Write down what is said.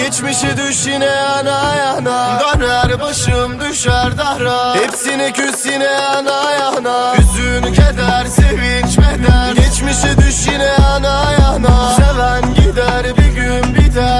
para Geçmişi düş yine yana yana. Döner başım düşer dara. Hepsine küs yine yana yana. Hüzün keder sevinç beder Geçmişi düş yine yana yana. Seven gider bir gün biter